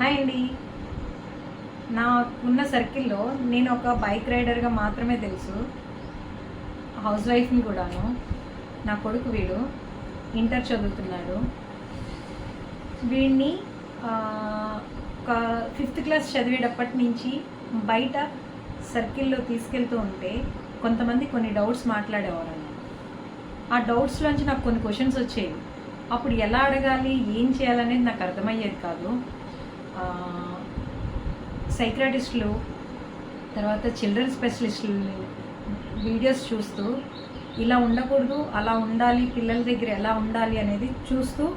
Hi అండి. నాకున్న సర్కిల్లో నేను ఒక బైక్ రైడర్గా మాత్రమే తెలుసు. హౌస్ వైఫ్ని కూడాను. నా కొడుకు వీడు ఇంటర్ చదువుతున్నాడు. వీడిని ఒక ఫిఫ్త్ క్లాస్ చదివేటప్పటి నుంచి బయట సర్కిల్లో తీసుకెళ్తూ ఉంటే కొంతమంది కొన్ని డౌట్స్ మాట్లాడేవారు అన్నమాట. ఆ డౌట్స్లోంచి నాకు కొన్ని క్వశ్చన్స్ వచ్చేవి. అప్పుడు ఎలా అడగాలి ఏం చేయాలనేది నాకు అర్థమయ్యేది కాదు. సైక్రాటిస్టులు తర్వాత చిల్డ్రన్ స్పెషలిస్టులు వీడియోస్ చూస్తూ ఇలా ఉండకూడదు అలా ఉండాలి పిల్లల దగ్గర ఎలా ఉండాలి అనేది చూస్తూ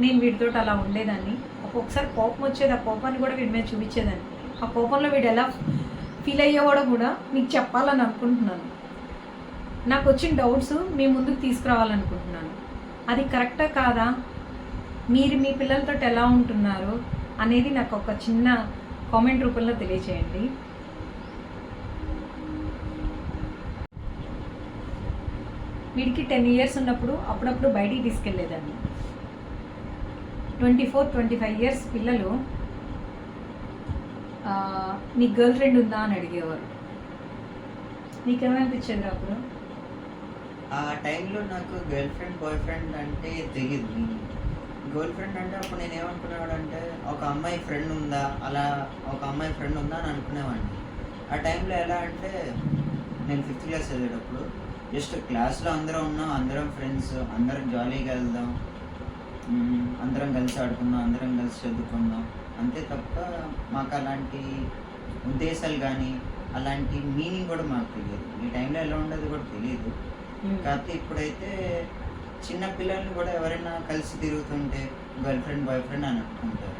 నేను వీడితో అలా ఉండేదాన్ని. ఒక్కొక్కసారి కోపం వచ్చేది ఆ కోపాన్ని కూడా వీడి మీద చూపించేదాన్ని. ఆ కోపంలో వీడు ఎలా ఫీల్ అయ్యేవాడో కూడా మీకు చెప్పాలని అనుకుంటున్నాను. నాకు వచ్చిన డౌట్స్ మీ ముందుకు తీసుకురావాలనుకుంటున్నాను. అది కరెక్టా కాదా? మీరు మీ పిల్లలతో ఎలా ఉంటున్నారు? అనేది నాకు ఒక చిన్న కామెంట్ రూపంలో తెలియచేయండి. వీడికి టెన్ ఇయర్స్ ఉన్నప్పుడు అప్పుడప్పుడు బయటికి తీసుకెళ్ళేదాన్ని. Twenty four twenty five years పిల్లలు ఆ, నీ గర్ల్ ఫ్రెండ్ ఉందా? అని అడిగేవారు. నీకేమనిపించేది అప్పుడు? ఆ టైంలో నాకు గర్ల్ ఫ్రెండ్ బాయ్ ఫ్రెండ్ అంటే తెలియదు గర్ల్ ఫ్రెండ్ అంటే అప్పుడు నేను ఏమనుకునేవాడు అంటే ఒక అమ్మాయి ఫ్రెండ్ ఉందా? అలా ఒక అమ్మాయి ఫ్రెండ్ ఉందా అని అనుకునేవాడిని. ఆ టైంలో ఎలా అంటే నేను ఫిఫ్త్ క్లాస్ చదివేటప్పుడు జస్ట్ క్లాస్లో అందరం ఉన్నాం అందరం ఫ్రెండ్స్ అందరం జాలీగా వెళ్దాం అందరం కలిసి ఆడుకుందాం అందరం కలిసి చదువుకుందాం. అంతే తప్ప మాకు అలాంటి ఉద్దేశాలు కానీ అలాంటి మీనింగ్ కూడా మాకు తెలియదు. ఈ టైంలో ఎలా ఉండదు కూడా తెలియదు. కాకపోతే ఇప్పుడైతే చిన్న పిల్లల్ని కూడా ఎవరైనా కలిసి తిరుగుతుంటే గర్ల్ ఫ్రెండ్ బాయ్ ఫ్రెండ్ అని అనుకుంటారు.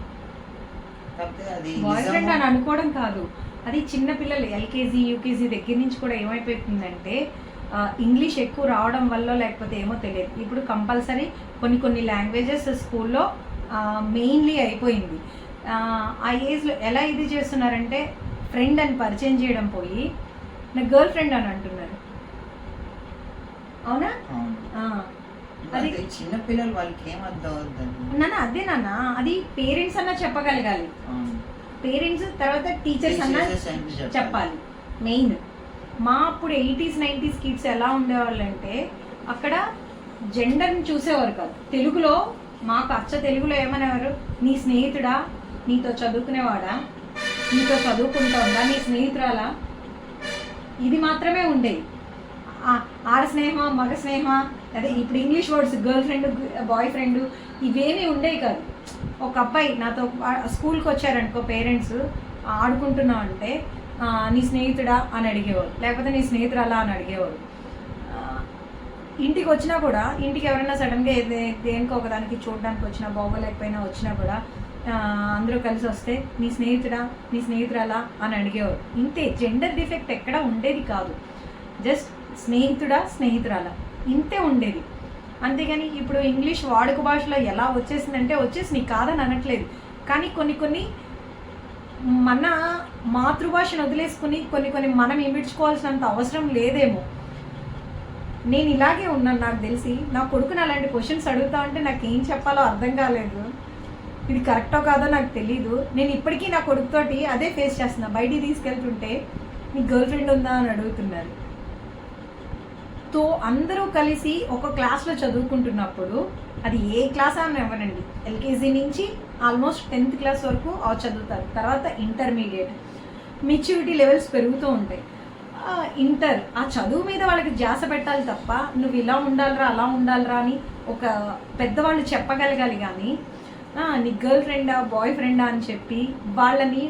కాకపోతే అది బాయ్ ఫ్రెండ్ అని అనుకోవడం కాదు. అది చిన్న పిల్లలు ఎల్కేజీ యూకేజీ దగ్గర నుంచి కూడా ఏమైపోతుందంటే ఇంగ్లీష్ ఎక్కువ రావడం వల్ల లేకపోతే ఏమో తెలియదు. ఇప్పుడు కంపల్సరీ కొన్ని కొన్ని లాంగ్వేజెస్ స్కూల్లో మెయిన్లీ అయిపోయింది. ఆ, ఏజ్లో ఎలా ఇది చేస్తున్నారంటే ఫ్రెండ్ అని పరిచయం చేయడం పోయి నా గర్ల్ ఫ్రెండ్ అని అంటున్నారు. అవునా. అది- అదే చిన్న పిల్లలు వాళ్ళకి ఏం అర్థం అవుతుంది నాన్న అదే నాన్న అది పేరెంట్స్ అన్నా చెప్పగలగాలి. పేరెంట్స్ తర్వాత టీచర్స్ అన్నా చెప్పాలి. మెయిన్. మా అప్పుడు ఎయిటీస్ నైంటీస్ కిడ్స్ ఎలా ఉండేవాళ్ళు అంటే అక్కడ జెండర్ని చూసేవారు కాదు. తెలుగులో మాకు అచ్చ తెలుగులో ఏమనేవారు? నీ స్నేహితుడా? నీతో చదువుకునేవాడా? నీతో చదువుకుంటా ఉందా? నీ స్నేహితురాలా? ఇది మాత్రమే ఉండేది. ఆడ స్నేహమా మగ స్నేహమా అదే ఇప్పుడు English words girlfriend boyfriend ఇవేమీ ఉండేవి కాదు. ఒక అబ్బాయి నాతో స్కూల్కి వచ్చారనుకో పేరెంట్స్ ఆడుకుంటున్నావు అంటే నీ స్నేహితుడా? అని అడిగేవారు లేకపోతే నీ స్నేహితురాలా అని అడిగేవారు ఇంటికి వచ్చినా కూడా ఇంటికి ఎవరైనా సడన్గా దేనికో ఒకదానికి చూడడానికి వచ్చినా బాగోలేకపోయినా వచ్చినా కూడా అందరూ కలిసి వస్తే నీ స్నేహితుడా? నీ స్నేహితురాలా అని అడిగేవారు ఇంతే. జెండర్ డిఫెక్ట్ ఎక్కడా ఉండేది కాదు. జస్ట్ స్నేహితుడా స్నేహితురాలా? ఇంతే ఉండేది. అంతేగాని ఇప్పుడు ఇంగ్లీష్ వాడుక భాషలో ఎలా వచ్చేసిందంటే వచ్చేసి నీకు కాదని అనట్లేదు. కానీ కొన్ని కొన్ని మన మాతృభాషను వదిలేసుకుని కొన్ని కొన్ని మనం ఇమిడ్చుకోవాల్సినంత అవసరం లేదేమో. నేను ఇలాగే ఉన్నాను నాకు తెలిసి. నా కొడుకుని అలాంటి క్వశ్చన్స్ అడుగుతా ఉంటే నాకు ఏం చెప్పాలో అర్థం కాలేదు. ఇది కరెక్టో కాదో నాకు తెలీదు. నేను ఇప్పటికీ నా కొడుకుతోటి అదే ఫేస్ చేస్తున్నా. బయటికి తీసుకెళ్తుంటే నీ గర్ల్ ఫ్రెండ్ ఉందా? అని అడుగుతున్నారు. తో అందరూ కలిసి ఒక క్లాస్లో చదువుకుంటున్నప్పుడు అది ఏ క్లాస్ అని ఇవ్వనండి ఎల్కేజీ నుంచి ఆల్మోస్ట్ టెన్త్ క్లాస్ వరకు ఆ చదువుతారు. తర్వాత ఇంటర్మీడియట్ మెచ్యూరిటీ లెవెల్స్ పెరుగుతూ ఉంటాయి. ఇంటర్ ఆ చదువు మీద వాళ్ళకి ధ్యాస పెట్టాలి తప్ప నువ్వు ఇలా ఉండాలిరా అలా ఉండాలిరా అని ఒక పెద్దవాళ్ళు చెప్పగలగాలి కానీ నీ గర్ల్ ఫ్రెండా బాయ్ ఫ్రెండా అని చెప్పి వాళ్ళని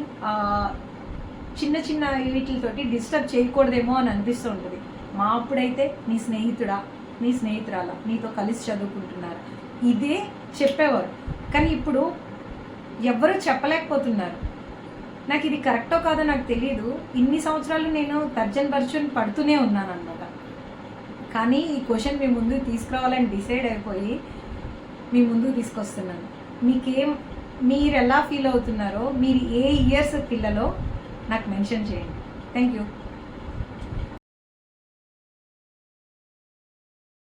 చిన్న చిన్న వీటితోటి డిస్టర్బ్ చేయకూడదేమో అని అనిపిస్తూ ఉంటుంది. మా అప్పుడైతే నీ స్నేహితుడా నీ స్నేహితురాలా నీతో కలిసి చదువుకుంటున్నారు. ఇదే చెప్పేవారు. కానీ ఇప్పుడు ఎవ్వరూ చెప్పలేకపోతున్నారు. నాకు ఇది కరెక్టో కాదో నాకు తెలియదు ఇన్ని సంవత్సరాలు నేను తర్జన్ పర్చుని పడుతూనే ఉన్నాను అనమాట కానీ ఈ క్వశ్చన్ మీ ముందు తీసుకురావాలని డిసైడ్ అయిపోయి మీ ముందు తీసుకొస్తున్నాను. మీకేం మీరు ఎలా ఫీల్ అవుతున్నారో మీరు ఏ ఇయర్స్ పిల్లలో నాకు మెన్షన్ చేయండి. Thank you.